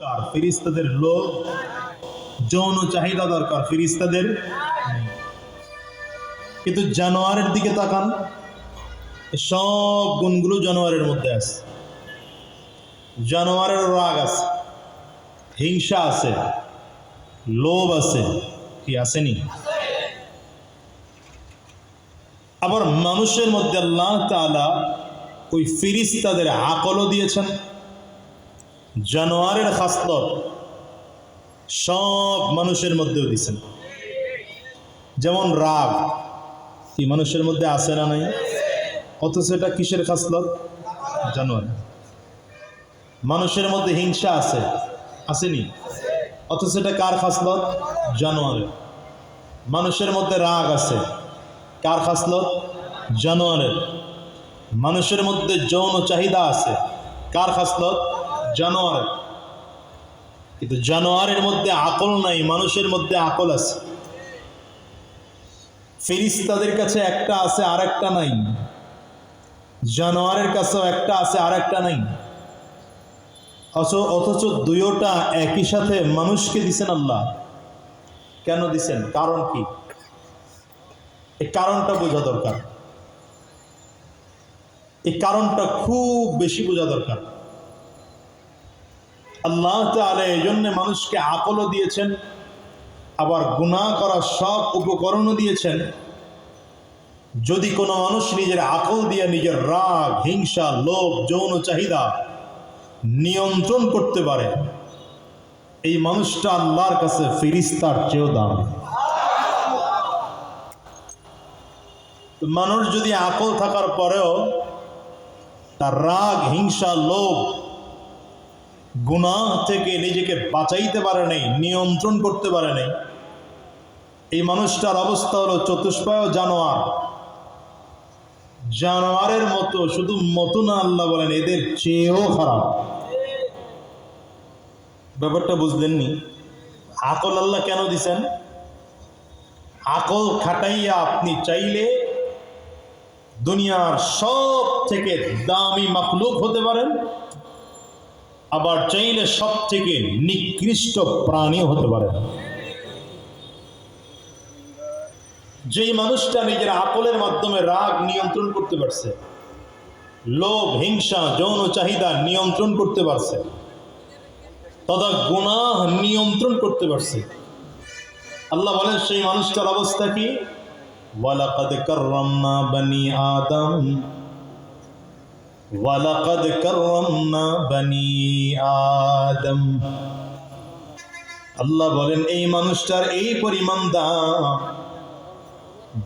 দরকার ফিরিস্তাদের লোভ, যৌন চাহিদা দরকার ফিরিস্তাদের কিন্তু জানোয়ারের দিকে তাকান সব গুণগুলো জানোয়ারের মধ্যে আছে। জানোয়ারের রাগ আছে, হিংসা আছে, লোভ আছে, কি আসেনি? আবার মানুষের মধ্যে আল্লাহ তাআলা ওই ফিরিস্তাদের আকলও দিয়েছেন। জানোয়ারের খাসলত সব মানুষের মধ্যেও দিছেন। যেমন রাগ, কি মানুষের মধ্যে আছে না নাই? অথচ এটা কিসের খাসলত? জানোয়ার। মানুষের মধ্যে হিংসা আছে, আসেনি? অথচ এটা কার খাসলত? জানোয়ারের। মানুষের মধ্যে রাগ আছে, কার খাসলত? জানোয়ারের। মানুষের মধ্যে যৌন চাহিদা আছে, কার খাসলত? জানোয়ারের কিন্তু জানোয়ারের মধ্যে আকল নাই, মানুষের মধ্যে আকল আছে। ফেরিস্তাদের কাছে একটা আছে আর একটা নাই। জানোয়ারের কাছেও একটা আছে আর একটা নাই। অথচ দুইটা একই সাথে মানুষকে দিছেন আল্লাহ। কেন দিছেন? কারণ কি? এই কারণটা বোঝা দরকার। এই কারণটা খুব বেশি বোঝা দরকার। আল্লাহ তাআলা এই জন্য মানুষকে আকলও দিয়েছেন, আবার গুনাহ করার সব উপকরণও দিয়েছেন। যদি কোনো মানুষ নিজের আকল দিয়ে নিজের রাগ, হিংসা, লোভ, যৌন চাহিদা নিয়ন্ত্রণ করতে পারে, এই মানুষটা আল্লাহর কাছে ফিরিস্তার চেয়েও দাম। মানুষ যদি আকল থাকার পরেও তার রাগ, হিংসা, লোভ গুনাহ থেকে নিজেকে বাঁচাইতে পারে নাই, নিয়ন্ত্রণ করতে পারে নাই। এই মানুষটার অবস্থা হলো চতুষ্পায় জানোয়ার। জানোয়ারের মতো, শুধু মতো না আল্লাহ বলেন, এদের চেয়েও খারাপ। ব্যাপারটা বুঝলেননি? আকল আল্লাহ কেন দিছেন? আকল খাটাইয়া আপনি চাইলে দুনিয়ার সব থেকে দামি মাখলুক হতে পারেন। আবার চাইলে সব থেকে নিকৃষ্ট প্রাণী হতে পারে। যেই মানুষটা নিজের আকলের মাধ্যমে রাগ নিয়ন্ত্রণ করতে পারছে, লোভ, হিংসা, যৌন চাহিদা নিয়ন্ত্রণ করতে পারছে তথা গুনাহ নিয়ন্ত্রণ করতে পারছে, আল্লাহ বলেন সেই মানুষটার অবস্থা কি? ওয়ালাকাদ কাররামনা বনি আদম। ওয়ালাকাদ কাররামনা বনি আদম। আল্লাহ বলেন, এই মানুষটার এই পরিমাণ দাম,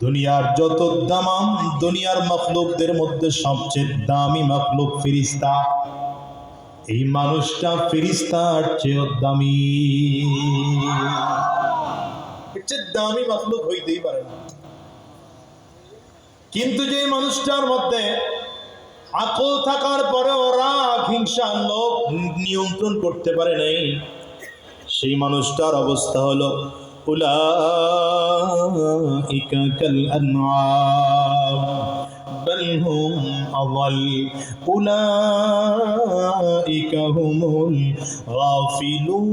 দুনিয়ার যত দামাম দুনিয়ার মখলুকদের মধ্যে সবচেয়ে দামি মখলুক ফিরিস্তা এই মানুষটা ফিরিস্তার চেয়েও দামি। চেয়ে দামি মখলুক হইতেই পারে না। কিন্তু যে মানুষটার মধ্যে আকল থাকার পরেও রাগ হিংসা লোভ নিয়ন্ত্রণ করতে পারে নাই সেই মানুষটার অবস্থা হলো أولئك كالأنعام بل هم أضل أولئك هم الغافلون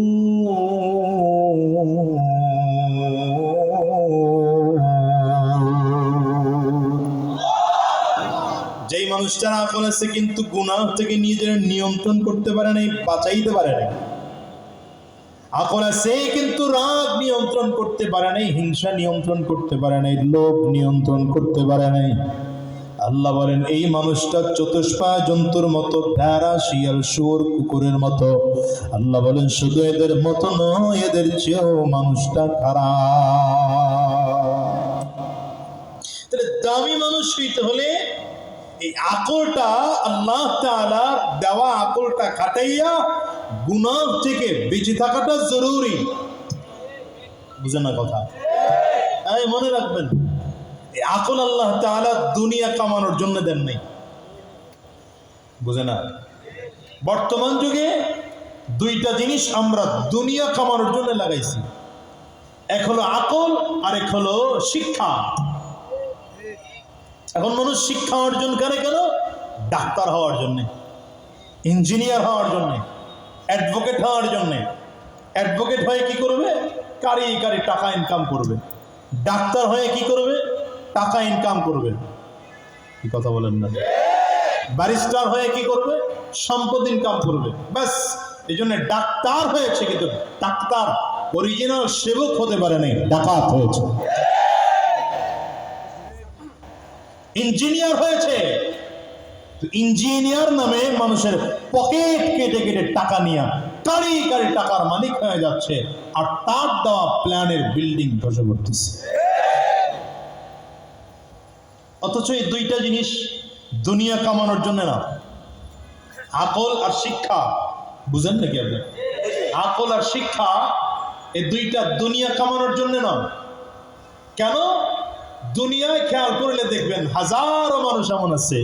মানুষটার আকল আছে কিন্তু গুনাহ থেকে নিজের নিয়ন্ত্রণ করতে পারে নাই, বাঁচাইতে পারে নাই। আকল আছে কিন্তু রাগ নিয়ন্ত্রণ করতে পারে নাই, হিংসা নিয়ন্ত্রণ করতে পারে নাই, লোভ নিয়ন্ত্রণ করতে পারে নাই। আল্লাহ বলেন, এই মানুষটা চতুষ্পা জন্তুর মতো, ভেড়া, শিয়াল, শুয়োর, কুকুরের মতো। আল্লাহ বলেন, শুধু এদের মতো নয়, এদের চেয়েও মানুষটা খারাপ। তাহলে দামি মানুষ হইতে হলে এই আকলটা আল্লাহ তাআলা দেওয়া আকলটা খাটাইয়া গুনাহ থেকে বেঁচে থাকাটা জরুরি। বুঝেন না কথা? এই মনে রাখবেন, এই আকল আল্লাহ তাআলা দুনিয়া কামানোর জন্য দেন নাই। বুঝে না? বর্তমান যুগে দুইটা জিনিস আমরা দুনিয়া কামানোর জন্য লাগাইছি। এক হলো আকল আর এক হলো শিক্ষা। এখন মানুষ শিক্ষা অর্জন করে কেন? ডাক্তার হওয়ার জন্যে, ইঞ্জিনিয়ার হওয়ার জন্যে, অ্যাডভোকেট হওয়ার জন্যে। অ্যাডভোকেট হয়ে কি করবে? কারি কারি টাকা ইনকাম করবে। ডাক্তার হয়ে কি করবে? টাকা ইনকাম করবে। কি কথা বলেন না? ব্যারিস্টার হয়ে কি করবে? সম্পদ ইনকাম করবে। ব্যাস এই জন্য ডাক্তার হয়েছে কিন্তু ডাক্তার অরিজিনাল সেবক হতে পারে নাই, ডাকাত হয়েছে। ইঞ্জিনিয়ার হয়েছে। ইঞ্জিনিয়ার নামে মানুষের পকেট কেটে কেটে টাকা নিয়ে কারি কারি টাকার মালিক হয়ে যাচ্ছে আর তার দেওয়া প্ল্যানের বিল্ডিং ধসে পড়তেছে অথচ এই দুইটা জিনিস দুনিয়া কামানোর জন্য না। আকল আর শিক্ষা। বুঝেন নাকি আপনি? আকল আর শিক্ষা এই দুইটা দুনিয়া কামানোর জন্য না। কেন? দুনিয়ায় খেয়াল করলে দেখবেন হাজারো মানুষ এমন আছে,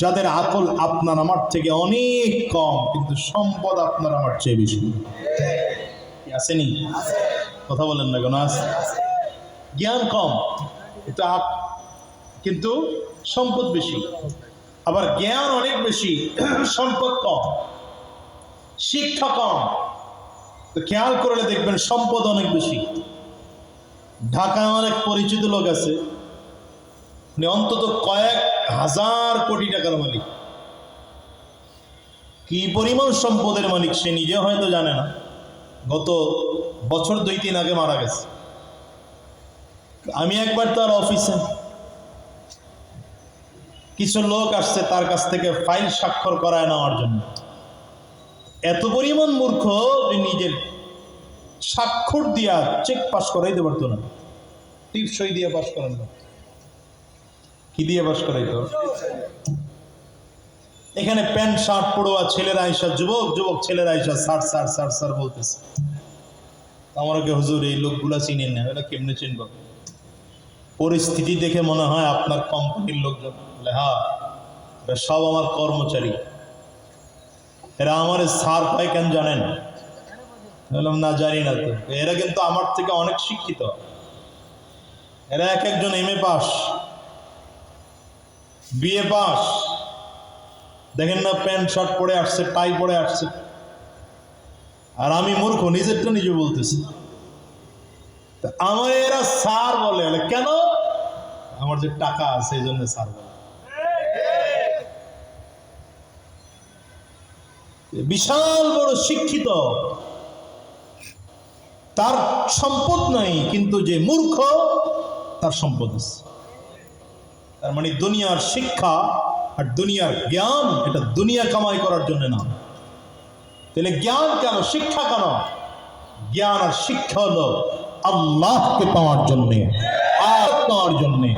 যাদের আকল আপনার আমার থেকে অনেক কম, কিন্তু সম্পদ আপনার আমার চেয়ে বেশি। আসেনি? কথা বলেন না কেন? জ্ঞান কম, কিন্তু কিন্তু সম্পদ বেশি। আবার জ্ঞান অনেক বেশি, সম্পদ কম, শিক্ষা কম। খেয়াল করলে দেখবেন সম্পদ অনেক বেশি। ঢাকায় অনেক পরিচিত লোক আছে। উনি অন্তত কয়েক হাজার কোটি টাকার মালিক। কি পরিমাণ সম্পদের মালিক সে নিজে হয়তো জানে না। গত বছর দুই তিন আগে মারা গেছে। আমি একবার তার অফিসে কিছু লোক আসছে তার কাছ থেকে ফাইল স্বাক্ষর করায় নেওয়ার জন্য। এত পরিমাণ মূর্খ যে নিজের স্বাক্ষর দিয়া চেক পাস করাইতে পারতো না। টিপ সই দিয়ে পাস করান না। কি দিয়ে পাস করাইতো এখানে প্যান্ট, শার্ট পড়োয়া ছেলেরা আইসা, যুবক যুবক ছেলেরা আইসা, স্যার স্যার স্যার স্যার বলতেছে। আমার আগে হুজুর, এই লোকগুলা চিনেন না এটা কেমনে চিনব? পরিস্থিতি দেখে মনে হয় আপনার কোম্পানির লোকজন। বলে হ্যাঁ সব আমার কর্মচারী। এরা আমার সার পায় কেন জানেন? বললাম, না, জানি না তো। এরা কিন্তু আমার থেকে অনেক শিক্ষিত। এরা এক একজন M A pass BA pass. দেখেন না প্যান্ট শার্ট পরে আসছে টাই পরে আসছে। আর আমি মূর্খ নিজেরটা নিজে বলতেছি। আমার এরা স্যার বলে বলে, কেন? আমার যে টাকা আছে এই জন্য স্যার বলে। বিশাল বড় শিক্ষিত। তার সম্পদ নাই কিন্তু যে মূর্খ তার সম্পদ আছে। তার মানে দুনিয়ার শিক্ষা আর দুনিয়ার জ্ঞান এটা দুনিয়া কামাই করার জন্য না। তাহলে জ্ঞান কেন, শিক্ষা কেন? জ্ঞান আর শিক্ষা হলো আল্লাহকে পাওয়ার জন্যে আর পাওয়ার জন্যে।